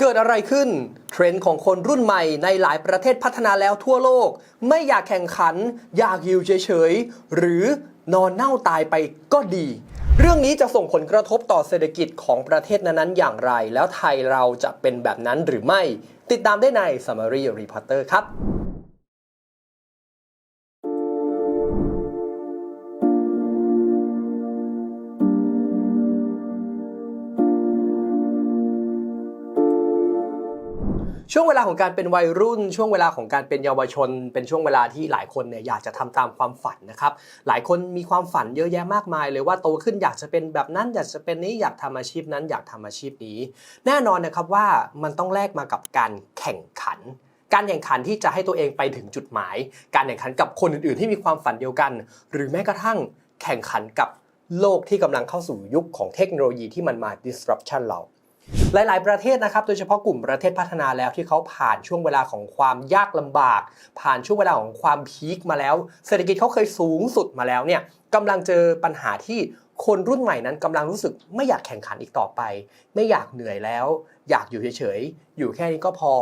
เกิดอะไรขึ้น เทรนด์ของคนรุ่นใหม่ในหลายประเทศพัฒนาแล้วทั่วโลก ไม่อยากแข่งขัน อยากอยู่เฉยๆ หรือนอนเน่าตายไปก็ดี เรื่องนี้จะส่งผลกระทบต่อเศรษฐกิจของประเทศนั้นๆ อย่างไร แล้วไทยเราจะเป็นแบบนั้นหรือไม่ ติดตามได้ใน Summary Reporter ครับ ช่วงเวลาของการเป็นวัยรุ่น ช่วงเวลาของการเป็นเยาวชน เป็นช่วงเวลาที่หลายคนเนี่ยอยากจะทำตามความฝันนะครับหลายคนมีความฝันเยอะแยะมากมาย เลยว่าโตขึ้นอยากจะเป็นแบบนั้นอยากจะเป็นนี้อยากทำอาชีพนั้นอยากทำอาชีพนี้ แน่นอนนะครับว่ามันต้องแลกมากับการแข่งขันการแข่งขันที่จะให้ตัวเองไปถึงจุดหมาย การแข่งขันกับคนอื่นๆ ที่มีความฝันเดียวกัน หรือแม้กระทั่งแข่งขันกับโลกที่กำลังเข้าสู่ยุคของเทคโนโลยีที่มันมา disruption เรา หลาย ๆ ประเทศนะครับ โดยเฉพาะกลุ่มประเทศพัฒนาแล้วที่เขาผ่านช่วงเวลาของความยากลำบาก ผ่านช่วงเวลาของความพีคมาแล้ว เศรษฐกิจเขาเคยสูงสุดมาแล้วเนี่ยกำลังเจอปัญหาที่คนรุ่นใหม่นั้นกำลังรู้สึกไม่อยากแข่งขันอีกต่อไป ไม่อยากเหนื่อยแล้ว อยากอยู่เฉย ๆ อยู่แค่นี้ก็พอ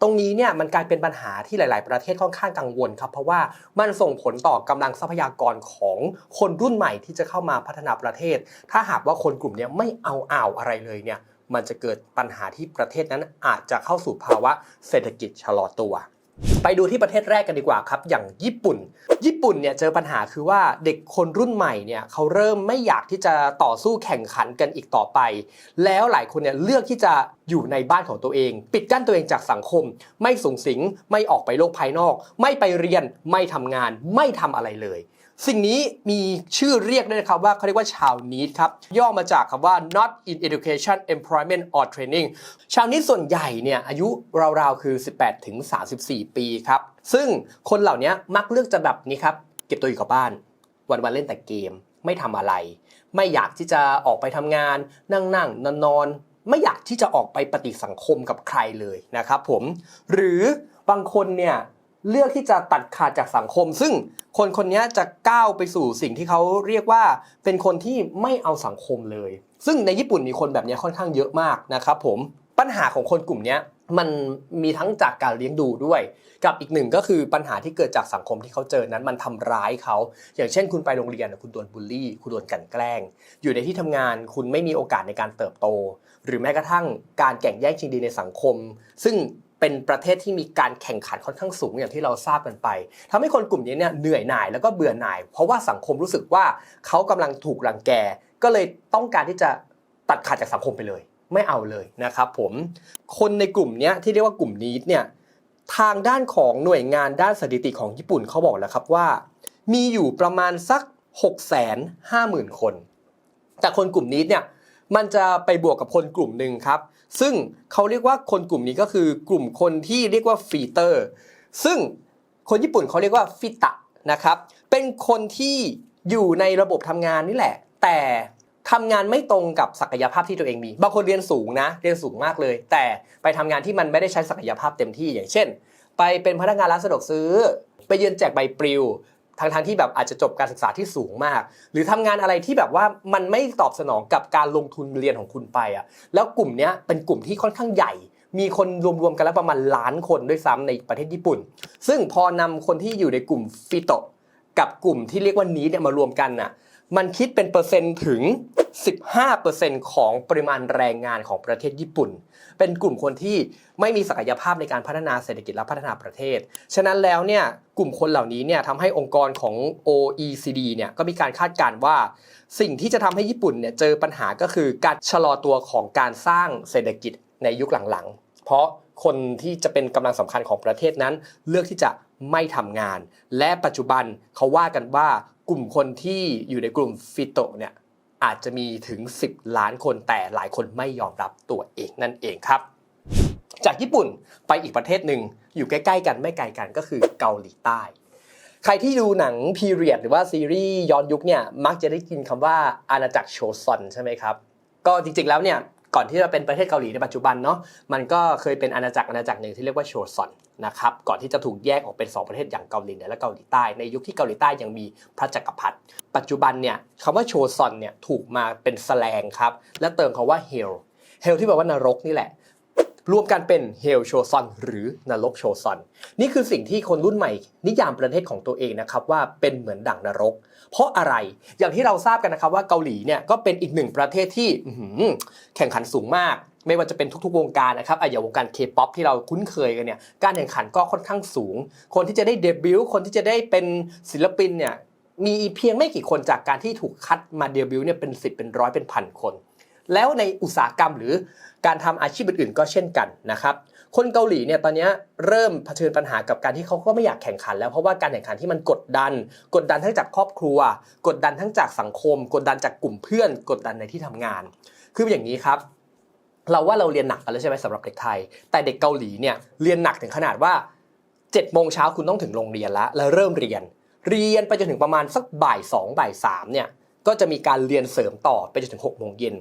ตรงนี้เนี่ยมันกลายเป็นปัญหาที่หลาย ๆ ประเทศค่อนข้างกังวลครับ เพราะว่ามันส่งผลต่อกำลังทรัพยากรของคนรุ่นใหม่ที่จะเข้ามาพัฒนาประเทศ ถ้าหากว่าคนกลุ่มนี้ไม่เอาอ่าวอะไรเลยเนี่ย มันจะเกิดปัญหาที่ประเทศนั้นอาจจะเข้าสู่ภาวะเศรษฐกิจชะลอตัว ไปดูที่ประเทศแรกกันดีกว่าครับ อย่างญี่ปุ่น ญี่ปุ่นเนี่ยเจอปัญหาคือว่าเด็กคนรุ่นใหม่เนี่ยเขาเริ่มไม่อยากที่จะต่อสู้แข่งขันกันอีกต่อไป แล้วหลายคนเนี่ยเลือกที่จะอยู่ในบ้านของตัวเอง ปิดกั้นตัวเองจากสังคม ไม่สูงสิงไม่ออกไปโลกภายนอก ไม่ไปเรียนไม่ทำงานไม่ทำอะไรเลย สิ่งนี้มีชื่อเรียกด้วยนะครับว่าเขาเรียกว่าชาวนิดครับ ย่อมาจากคำว่า not in education employment or training ชาวนิดส่วนใหญ่เนี่ยอายุราวๆ คือ 18ถึง34 ปีครับ ซึ่งคนเหล่านี้มักเลือกจะแบบนี้ครับ เก็บตัวอยู่กับบ้าน วันๆเล่นแต่เกม ไม่ทำอะไร ไม่อยากที่จะออกไปทำงาน นั่งนั่งนอนนอนๆไม่อยากที่จะออกไปปฏิสังคมกับใครเลยนะครับผม หรือบางคนเนี่ย เลือกที่จะตัดขาดจากสังคม ซึ่งคนคนนี้จะก้าวไปสู่สิ่งที่เขาเรียกว่าเป็นคนที่ไม่เอาสังคมเลย ซึ่งในญี่ปุ่นมีคนแบบนี้ค่อนข้างเยอะมากนะครับผมปัญหาของคนกลุ่มนี้มันมีทั้งจากการเลี้ยงดูด้วย กับอีกหนึ่งก็คือปัญหาที่เกิดจากสังคมที่เขาเจอนั้นมันทำร้ายเขา อย่างเช่น คุณไปโรงเรียนคุณโดนบูลลี่ คุณโดนกลั่นแกล้ง อยู่ในที่ทำงานคุณไม่มีโอกาสในการเติบโต หรือแม้กระทั่งการแข่งแย่งชิงดีในสังคม ซึ่ง เป็นประเทศที่มีการแข่งขันค่อนข้างสูงอย่างที่เราทราบกันไปทำให้คนกลุ่มนี้เนี่ยเหนื่อยหน่ายแล้วก็เบื่อหน่าย เพราะว่าสังคมรู้สึกว่าเขากำลังถูกรังแก ก็เลยต้องการที่จะตัดขาดจากสังคมไปเลย ไม่เอาเลยนะครับผมคนในกลุ่มนี้ที่เรียกว่ากลุ่มนี้เนี่ยทางด้านของหน่วยงานด้านสถิติของญี่ปุ่นเขาบอกแล้วครับว่า มีอยู่ประมาณสัก 6 5 0 0 0 0 คน แต่คนกลุ่มนี้เนี่ย มันจะไปบวกกับคนกลุ่มหนึ่งครับ ซึ่งเขาเรียกว่าคนกลุ่มนี้ก็คือกลุ่มคนที่เรียกว่าฟีเตอร์ ซึ่งคนญี่ปุ่นเขาเรียกว่าฟิตะนะครับ เป็นคนที่อยู่ในระบบทำงานนี่แหละ แต่ทำงานไม่ตรงกับศักยภาพที่ตัวเองมี บางคนเรียนสูงนะ เรียนสูงมากเลย แต่ไปทำงานที่มันไม่ได้ใช้ศักยภาพเต็มที่อย่างเช่น ไปเป็นพนักงานร้านสะดวกซื้อ ไปยืนแจกใบปลิว ทางทางๆที่แบบอาจจะจบการศึกษาที่สูงมาก หรือทำงานอะไรที่แบบว่ามันไม่ตอบสนองกับการลงทุนเรียนของคุณไปอะแล้วกลุ่มเนี้ยเป็นกลุ่มที่ค่อนข้างใหญ่ มีคนรวมๆกันแล้วประมาณล้านคนด้วยซ้ำในประเทศญี่ปุ่น ซึ่งพอนำคนที่อยู่ในกลุ่มฟิโตกับกลุ่มที่เรียกว่านี้เนี่ยมารวมกันน่ะ มันคิดเป็นเปอร์เซ็นต์ถึง 15%ของปริมาณแรงงานของประเทศญี่ปุ่น เป็นกลุ่มคนที่ไม่มีศักยภาพในการพัฒนาเศรษฐกิจและพัฒนาประเทศ ฉะนั้นแล้วเนี่ยกลุ่มคนเหล่านี้เนี่ยทำให้องค์กรของ OECD เนี่ยก็มีการคาดการณ์ว่า สิ่งที่จะทำให้ญี่ปุ่นเนี่ยเจอปัญหาก็คือการชะลอตัวของการสร้างเศรษฐกิจในยุคหลังๆ เพราะคนที่จะเป็นกำลังสำคัญของประเทศนั้น เลือกที่จะไม่ทำงาน และปัจจุบันเขาว่ากันว่า กลุ่มคนที่อยู่ในกลุ่มฟิโตเนี่ยอาจจะมีถึง 10 ล้านคนแต่หลายคนไม่ยอมรับตัวเองนั่นเองครับ จากญี่ปุ่นไปอีกประเทศหนึ่งอยู่ใกล้ ๆ กันไม่ไกลกันก็คือเกาหลีใต้ ใครที่ดูหนังพีเรียดหรือว่าซีรีส์ย้อนยุคเนี่ยมักจะได้ยินคำว่าอาณาจักรโชซอนใช่ไหมครับ ก็จริงๆแล้วเนี่ย ก่อนที่จะเป็นประเทศเกาหลีในปัจจุบันเนาะมันก็เคยเป็นอาณาจักรอาณาจักรหนึ่งที่เรียกว่าโชซอนนะครับก่อนที่จะถูกแยกออกเป็น 2 ประเทศอย่างเกาหลีเหนือและเกาหลีใต้ในยุคที่เกาหลีใต้ยังมีพระจักรพรรดิปัจจุบันเนี่ยคำว่าโชซอนเนี่ยถูกมาเป็นแสลงครับและเติมคำว่าเฮลเฮลที่แปลว่านรกนี่แหละ รวมกันเป็นเฮลโชซอนหรือนรกโชซอนนี่คือสิ่งที่คนรุ่นใหม่ นิยามประเทศของตัวเองนะครับว่าเป็นเหมือนดั่งนรก เพราะอะไรอย่างที่เราทราบกันนะครับว่าเกาหลีเนี่ยก็เป็นอีกหนึ่งประเทศที่แข่งขันสูงมากไม่ว่าจะเป็นทุกๆ วงการนะครับอะอย่างวงการเคป๊อปที่เราคุ้นเคยกันเนี่ย การแข่งขันก็ค่อนข้างสูง คนที่จะได้เดบิวต์ คนที่จะได้เป็นศิลปินเนี่ย มีเพียงไม่กี่คนจากการที่ถูกคัดมาเดบิวต์เนี่ยเป็นสิบเป็นร้อยเป็นพันคน แล้วในอุตสาหกรรมหรือการทำอาชีพอื่นๆก็เช่นกันนะครับคนเกาหลีเนี่ยตอนนี้เริ่มเผชิญปัญหากับการที่เขาก็ไม่อยากแข่งขัน แล้วเพราะว่าการแข่งขันที่มันกดดัน กดดันทั้งจากครอบครัว กดดันทั้งจากสังคม กดดันจากกลุ่มเพื่อน กดดันในที่ทำงาน คืออย่างนี้ครับ เราว่าเราเรียนหนักกันแล้วใช่ไหมสำหรับเด็กไทย แต่เด็กเกาหลีเนี่ยเรียนหนักถึงขนาดว่า7จ็ดโมงเช้าคุณต้องถึงโรงเรียนแล้วแล้วเริ่มเรียน เรียนไปจนถึงประมาณสักบ่ายสองบ่ายสามเนี่ยก็จะมีการเรียนเสริมต่อไปจนถึง6กโมงเย็น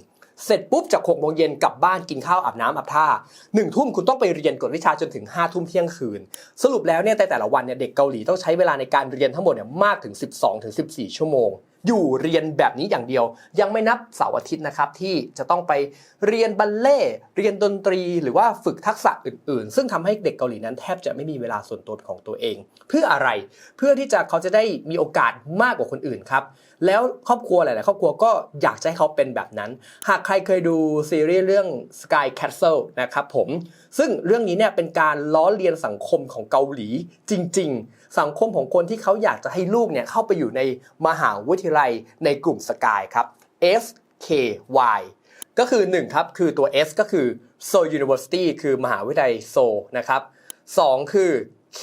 เสร็จปุ๊บจากหกโมงเย็นกลับบ้านกินข้าวอาบน้ำอาบท่าหนึ่งทุ่มคุณต้องไปเรียนกฎวิชาจนถึง5้าทุ่มเที่ยงคืน สรุปแล้วเนี่ยแต่แต่ละวันเนี่ยเด็กเกาหลีต้องใช้เวลาในการเรียนทั้งหมดเนี่ยมากถึง 12ถึง14 ชั่วโมง อยู่เรียนแบบนี้อย่างเดียว ยังไม่นับเสาร์อาทิตย์นะครับที่จะต้องไปเรียนบัลเล่เรียนดนตรีหรือว่าฝึกทักษะอื่น ๆ ซึ่งทำให้เด็กเกาหลีนั้นแทบจะไม่มีเวลาส่วนตัวของตัวเอง เพื่ออะไรเพื่อที่จะเขาจะได้มีโอกาสมากกว่าคนอื่นครับแล้วครอบครัวหลาย ๆ ครอบครัวก็อยากจะให้เขาเป็นแบบนั้น หากใครเคยดูซีรีส์เรื่อง Sky Castle นะครับผมซึ่งเรื่องนี้เนี่ยเป็นการล้อเลียนสังคมของเกาหลีจริง ๆสังคมของคนที่เขาอยากจะให้ลูกเนี่ยเข้าไปอยู่ในมหาวิทยาลัยในกลุ่มสกายครับ S K Y ก็คือ1ครับคือตัว S ก็คือ Seoul University คือมหาวิทยาลัยโซลนะครับ 2 คือ K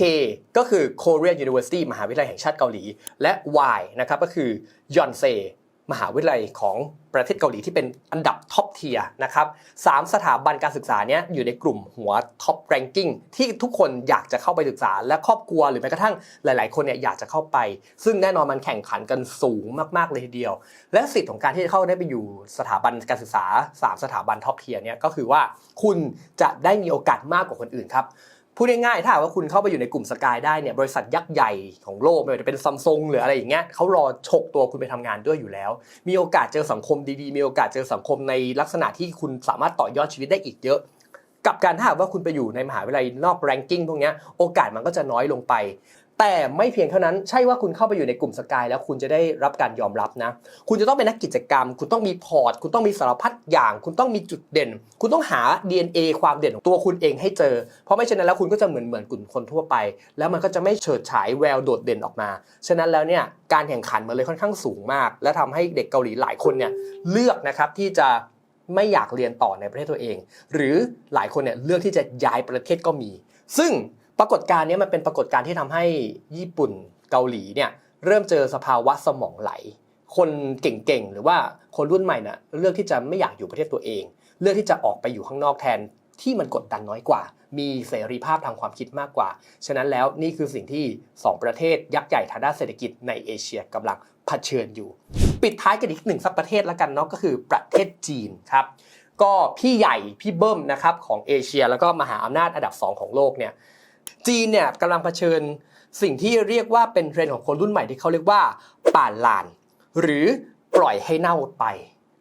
ก็คือ Korean University มหาวิทยาลัยแห่งชาติเกาหลี และ Y นะครับก็คือยอนเซ มหาวิทยาลัยของประเทศเกาหลีที่เป็นอันดับท็อปเทียนะครับสามสถาบันการศึกษาเนี้ยอยู่ในกลุ่มหัวท็อปแรงกิ้งที่ทุกคนอยากจะเข้าไปศึกษา และครอบครัวหรือแม้กระทั่งหลาย ๆ คนเนี่ยอยากจะเข้าไป ซึ่งแน่นอนมันแข่งขันกันสูงมาก ๆ เลยทีเดียว และสิทธิ์ของการที่จะเข้าได้ไปอยู่สถาบันการศึกษา 3 สถาบันท็อปเทียเนี่ยก็คือว่าคุณจะได้มีโอกาสมากกว่าคนอื่นครับ พูดง่ายๆถ้าว่าคุณเข้าไปอยู่ในกลุ่มสกายได้เนี่ยบริษัทยักษ์ใหญ่ของโลกไม่ว่าจะเป็นซัมซุงหรืออะไรอย่างเงี้ยเขารอฉกตัวคุณไปทำงานด้วยอยู่แล้ว มีโอกาสเจอสังคมดีๆ มีโอกาสเจอสังคมในลักษณะที่คุณสามารถต่อยอดชีวิตได้อีกเยอะ กับการถ้าว่าคุณไปอยู่ในมหาวิทยาลัยนอกแรงกิ้งพวกเนี้ยโอกาสมันก็จะน้อยลงไป แต่ไม่เพียงเท่านั้นใช่ว่าคุณเข้าไปอยู่ในกลุ่มสกายแล้วคุณจะได้รับการยอมรับนะ คุณจะต้องเป็นนักกิจกรรม คุณต้องมีพอร์ต คุณต้องมีสารพัดอย่าง คุณต้องมีจุดเด่น คุณต้องหา DNA ความเด่นของตัวคุณเองให้เจอ เพราะไม่เช่นนั้นแล้วคุณก็จะเหมือนเหมือนกลุ่มคนทั่วไป แล้วมันก็จะไม่เฉิดฉายแววโดดเด่นออกมา ฉะนั้นแล้วเนี่ยการแข่งขันมันเลยค่อนข้างสูงมาก และทำให้เด็กเกาหลีหลายคนเนี่ยเลือกนะครับที่จะไม่อยากเรียนต่อในประเทศตัวเอง หรือหลายคนเนี่ยเลือกที่จะย้ายประเทศก็มี ซึ่ง ปรากฏการณ์นี้มันเป็นปรากฏการณ์ที่ทำให้ญี่ปุ่นเกาหลีเนี่ยเริ่มเจอสภาวะสมองไหล คนเก่งๆหรือว่าคนรุ่นใหม่น่ะเลือกที่จะไม่อยากอยู่ประเทศตัวเอง เลือกที่จะออกไปอยู่ข้างนอกแทนที่มันกดดันน้อยกว่า มีเสรีภาพทางความคิดมากกว่า ฉะนั้นแล้วนี่คือสิ่งที่ 2 ประเทศยักษ์ใหญ่ทางด้านเศรษฐกิจในเอเชียกำลังเผชิญอยู่ ปิดท้ายกันอีกหนึ่งสักประเทศแล้วกันเนาะก็คือประเทศจีนครับก็พี่ใหญ่พี่เบิ้มนะครับของเอเชียแล้วก็มหาอำนาจอันดับ 2 ของโลกเนี่ย จีนเนี่ยกำลังเผชิญสิ่งที่เรียกว่าเป็นเทรนด์ของคนรุ่นใหม่ที่เขาเรียกว่าป่านลาน หรือปล่อยให้เน่าไป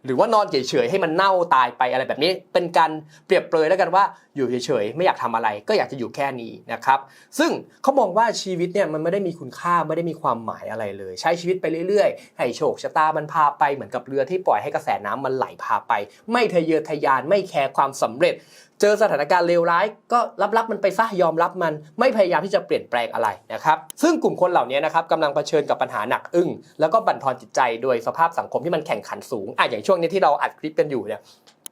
หรือว่านอนเฉยๆให้มันเน่าตายไปอะไรแบบนี้ เป็นการเปรียบเปรยแล้วกันว่าอยู่เฉยๆไม่อยากทำอะไร ก็อยากจะอยู่แค่นี้นะครับ ซึ่งเขามองว่าชีวิตเนี่ยมันไม่ได้มีคุณค่าไม่ได้มีความหมายอะไรเลย ใช้ชีวิตไปเรื่อยๆ ให้โชคชะตามันพาไปเหมือนกับเรือที่ปล่อยให้กระแสน้ำมันไหลพาไป ไม่ทะเยอทะยานไม่แคร์ความสำเร็จ เจอสถานการณ์เลวร้าย ก็รับรับมันไปซะยอมรับมันไม่พยายามที่จะเปลี่ยนแปลงอะไรนะครับ ซึ่งกลุ่มคนเหล่านี้นะครับกำลังเผชิญกับปัญหาหนักอึ้งแล้วก็บั่นทอนจิตใจโดยสภาพสังคมที่มันแข่งขันสูงอะอย่างช่วงนี้ที่เราอัดคลิปกันอยู่เนี่ย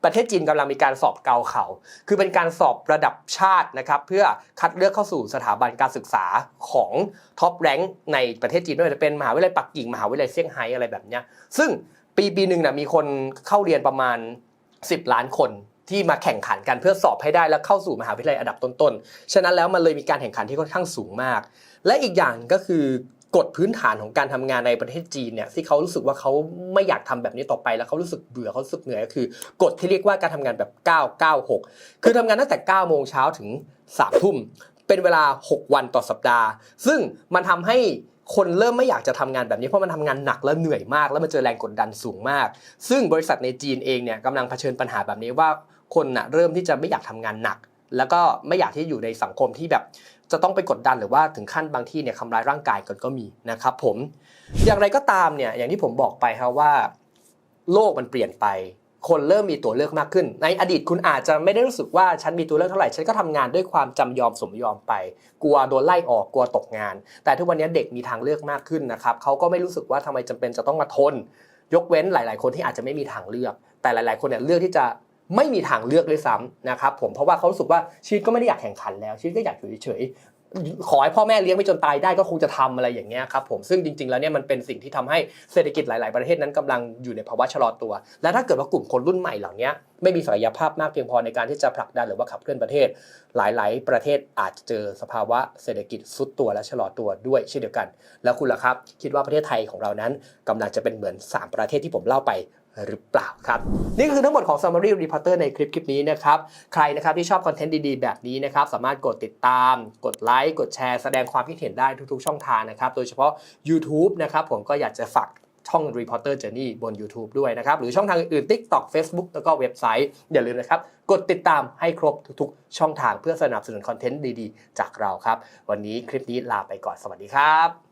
ประเทศจีนกำลังมีการสอบเกาเขา คือเป็นการสอบระดับชาตินะครับ เพื่อคัดเลือกเข้าสู่สถาบันการศึกษาของท็อปแรงค์ในประเทศจีนด้วยจะเป็นมหาวิทยาลัยปักกิ่ง มหาวิทยาลัยเซี่ยงไฮ้อะไรแบบเนี้ยซึ่งปีปีหนึ่งนะมีคนเข้าเรียนประมาณ 10 ล้านคนที่มาแข่งขันกันเพื่อสอบให้ได้แล้วเข้าสู่มหาวิทยาลัยอันดับต้นๆ ฉะนั้นแล้วมันเลยมีการแข่งขันที่ค่อนข้างสูงมาก และอีกอย่างก็คือ กฎพื้นฐานของการทำงานในประเทศจีนเนี่ยที่เขารู้สึกว่าเขาไม่อยากทำแบบนี้ต่อไปแล้วเขารู้สึกเบื่อเขารู้สึกเหนื่อยก็คือกฎที่เรียกว่าการทำงานแบบ 996 คือทำงานตั้งแต่9โมงเช้าถึง3ทุ่มเป็นเวลา 6 วันต่อสัปดาห์ ซึ่งมันทำให้คนเริ่มไม่อยากจะทำงานแบบนี้เพราะมันทำงานหนักและเหนื่อยมาก แล้วมันเจอแรงกดดันสูงมาก ซึ่งบริษัทในจีนเองเนี่ยกำลังเผชิญปัญหาแบบนี้ว่าคนน่ะเริ่มที่จะไม่อยากทำงานหนัก แล้วก็ไม่อยากที่อยู่ในสังคมที่แบบจะต้องไปกดดันหรือว่าถึงขั้นบางที่เนี่ยทำร้ายร่างกายกันก็มีนะครับผมอย่างไรก็ตามเนี่ยอย่างที่ผมบอกไปครับว่า โลกมันเปลี่ยนไป คนเริ่มมีตัวเลือกมากขึ้น ในอดีตคุณอาจจะไม่ได้รู้สึกว่าฉันมีตัวเลือกเท่าไหร่ฉันก็ทำงานด้วยความจำยอมสมยอมไป กลัวโดนไล่ออกกลัวตกงาน แต่ทุกวันนี้เด็กมีทางเลือกมากขึ้นนะครับเขาก็ไม่รู้สึกว่าทำไมจำเป็นจะต้องมาทน ยกเว้นหลาย ๆ คนที่อาจจะไม่มีทางเลือก แต่หลาย ๆ คนเนี่ยเลือกที่จะ ไม่มีทางเลือกด้วยซ้ำนะครับผมเพราะว่าเขารู้สึกว่าชีวิตก็ไม่ได้อยากแข่งขันแล้ว ชีวิตก็อยากอยู่เฉยๆขอให้พ่อแม่เลี้ยงไปจนตายได้ก็คงจะทำอะไรอย่างเงี้ยครับผมซึ่งจริง ๆ แล้วเนี่ยมันเป็นสิ่งที่ทำให้เศรษฐกิจหลาย ๆ ประเทศนั้นกำลังอยู่ในภาวะชะลอตัว และถ้าเกิดว่ากลุ่มคนรุ่นใหม่เหล่านี้ไม่มีศักยภาพมากเพียงพอในการที่จะผลักดันหรือว่าขับเคลื่อนประเทศ หลาย ๆ ประเทศอาจจะเจอสภาวะเศรษฐกิจซุดตัวและชะลอตัวด้วยเช่นเดียวกัน แล้วคุณล่ะครับ คิดว่าประเทศไทยของเรานั้นกำลังจะเป็นเหมือน 3 ประเทศที่ผมเล่าไป หรือเปล่าครับ นี่คือทั้งหมดของ Summary Reporter ในคลิปคลิปนี้นะครับ ใครนะครับที่ชอบคอนเทนต์ดีๆ แบบนี้นะครับ สามารถกดติดตาม กดไลค์กดแชร์แสดงความคิดเห็นได้ทุกๆ ช่องทางนะครับ โดยเฉพาะ YouTube นะครับผมก็อยากจะฝากช่อง Reporter Journey บน YouTube ด้วยนะครับ หรือช่องทางอื่นๆ TikTok Facebook แล้วก็เว็บไซต์ อย่าลืมนะครับ กดติดตามให้ครบทุกๆ ช่องทางเพื่อสนับสนุนคอนเทนต์ดีๆ จากเราครับ วันนี้คลิปนี้ลาไปก่อนสวัสดีครับ